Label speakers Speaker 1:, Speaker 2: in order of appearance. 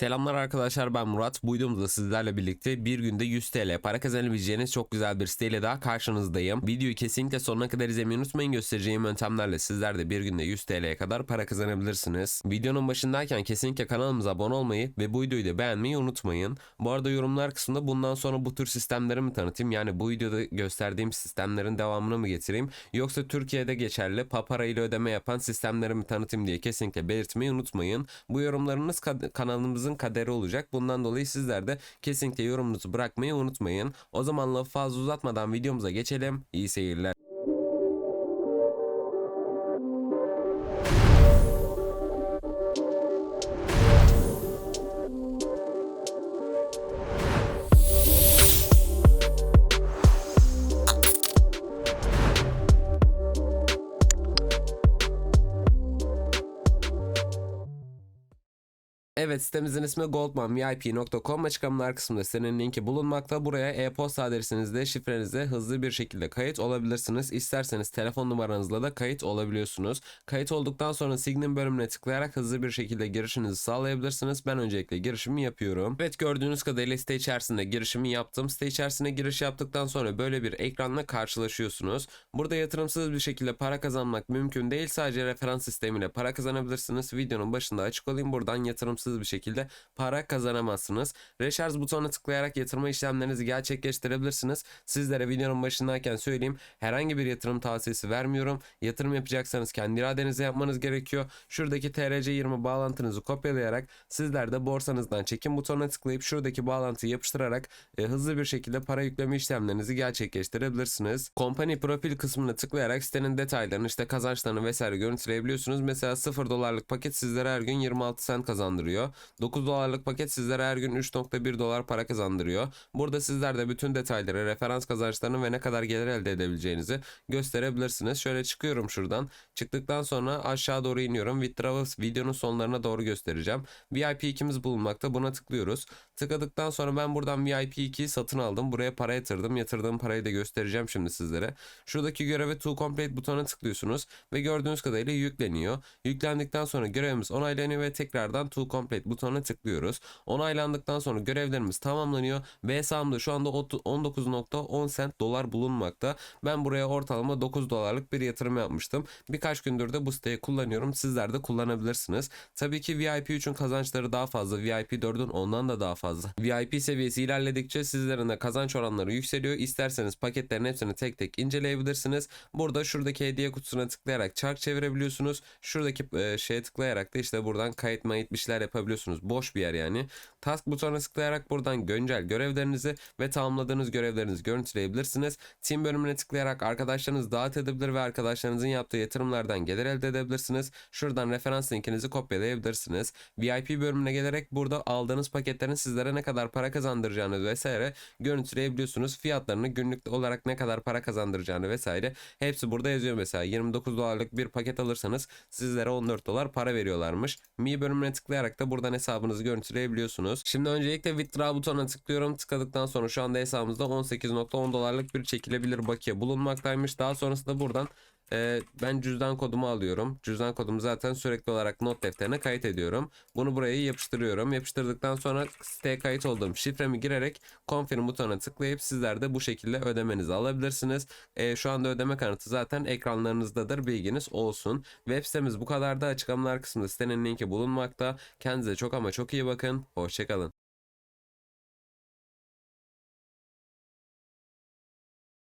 Speaker 1: Selamlar arkadaşlar ben Murat. Bu videomuzda sizlerle birlikte bir günde 100 TL para kazanabileceğiniz çok güzel bir siteyle daha karşınızdayım. Videoyu kesinlikle sonuna kadar izlemeyi unutmayın. Göstereceğim yöntemlerle sizler de bir günde 100 TL'ye kadar para kazanabilirsiniz. Videonun başındayken kesinlikle kanalımıza abone olmayı ve bu videoyu da beğenmeyi unutmayın. Bu arada yorumlar kısmında bundan sonra bu tür sistemleri mi tanıtayım? Yani bu videoda gösterdiğim sistemlerin devamını mı getireyim? Yoksa Türkiye'de geçerli papara ile ödeme yapan sistemleri mi tanıtayım diye kesinlikle belirtmeyi unutmayın. Bu yorumlarınız kad- kanalımızın kaderi olacak. Bundan dolayı sizler de kesinlikle yorumunuzu bırakmayı unutmayın. O zaman lafı fazla uzatmadan videomuza geçelim. İyi seyirler. Evet sitemizin ismi goldmanvip.com açıklamalar kısmında sitenin linki bulunmakta. Buraya e-posta adresinizle şifrenizle hızlı bir şekilde kayıt olabilirsiniz. İsterseniz telefon numaranızla da kayıt olabiliyorsunuz. Kayıt olduktan sonra Signin bölümüne tıklayarak hızlı bir şekilde girişinizi sağlayabilirsiniz. Ben öncelikle girişimi yapıyorum. Evet gördüğünüz kadarıyla site içerisinde girişimi yaptım. Site içerisine giriş yaptıktan sonra böyle bir ekranla karşılaşıyorsunuz. Burada yatırımsız bir şekilde para kazanmak mümkün değil. Sadece referans sistemiyle para kazanabilirsiniz. Videonun başında açık olayım. Buradan yatırımsız bir şekilde para kazanamazsınız. Recharge butonuna tıklayarak yatırma işlemlerinizi gerçekleştirebilirsiniz. Sizlere videonun başındayken söyleyeyim. Herhangi bir yatırım tavsiyesi vermiyorum. Yatırım yapacaksanız kendi iradenizle yapmanız gerekiyor. Şuradaki TRC20 bağlantınızı kopyalayarak sizler de borsanızdan çekim butonuna tıklayıp şuradaki bağlantıyı yapıştırarak e, hızlı bir şekilde para yükleme işlemlerinizi gerçekleştirebilirsiniz. Company profil kısmına tıklayarak sitenin detaylarını işte kazançlarını vesaire görüntüleyebiliyorsunuz. Mesela 0 dolarlık paket sizlere her gün 26 sent kazandırıyor. 9 dolarlık paket sizlere her gün 3.1 dolar para kazandırıyor. Burada sizler de bütün detayları, referans kazançlarını ve ne kadar gelir elde edebileceğinizi gösterebilirsiniz. Şöyle çıkıyorum şuradan. Çıktıktan sonra aşağı doğru iniyorum. Withdrawals videonun sonlarına doğru göstereceğim. VIP 2'miz bulunmakta. Buna tıklıyoruz. Tıkladıktan sonra ben buradan VIP 2'yi satın aldım. Buraya para yatırdım. Yatırdığım parayı da göstereceğim şimdi sizlere. Şuradaki göreve to complete butonuna tıklıyorsunuz ve gördüğünüz kadarıyla yükleniyor. Yüklendikten sonra görevimiz onaylanıyor ve tekrardan to complete butonuna tıklıyoruz. Onaylandıktan sonra görevlerimiz tamamlanıyor ve hesabımda şu anda 19.10 sent dolar bulunmakta. Ben buraya ortalama 9 dolarlık bir yatırım yapmıştım. Birkaç gündür de bu siteyi kullanıyorum. Sizler de kullanabilirsiniz. Tabii ki VIP 3'ün kazançları daha fazla. VIP 4'ün ondan da daha fazla. VIP seviyesi ilerledikçe sizlerin de kazanç oranları yükseliyor. İsterseniz paketlerin hepsini tek tek inceleyebilirsiniz. Burada şuradaki hediye kutusuna tıklayarak çark çevirebiliyorsunuz. Şuradaki e, şeye tıklayarak da işte buradan kayıt mayıt bir şeyler yapabiliyorsunuz. Boş bir yer yani. Task butonuna tıklayarak buradan güncel görevlerinizi ve tamamladığınız görevlerinizi görüntüleyebilirsiniz. Team bölümüne tıklayarak arkadaşlarınızı davet edebilir ve arkadaşlarınızın yaptığı yatırımlardan gelir elde edebilirsiniz. Şuradan referans linkinizi kopyalayabilirsiniz. VIP bölümüne gelerek burada aldığınız paketlerin sizlere ne kadar para kazandıracağını vesaire görüntüleyebiliyorsunuz. Fiyatlarını günlük olarak ne kadar para kazandıracağını vesaire hepsi burada yazıyor mesela 29 dolarlık bir paket alırsanız sizlere 14 dolar para veriyorlarmış. Mi bölümüne tıklayarak da buradan hesabınızı görüntüleyebiliyorsunuz. Şimdi öncelikle withdraw butonuna tıklıyorum. Tıkladıktan sonra şu anda hesabımızda 18.10 dolarlık bir çekilebilir bakiye bulunmaktaymış. Daha sonrasında buradan e, ben cüzdan kodumu alıyorum. Cüzdan kodumu zaten sürekli olarak not defterine kayıt ediyorum. Bunu buraya yapıştırıyorum. Yapıştırdıktan sonra siteye kayıt olduğum şifremi girerek confirm butonuna tıklayıp sizler de bu şekilde ödemenizi alabilirsiniz. E, şu anda ödeme kanıtı zaten ekranlarınızdadır. Bilginiz olsun. Web sitemiz bu kadar da açıklamalar kısmında sitenin linki bulunmakta. Kendinize çok ama çok iyi bakın. Hoşçakalın.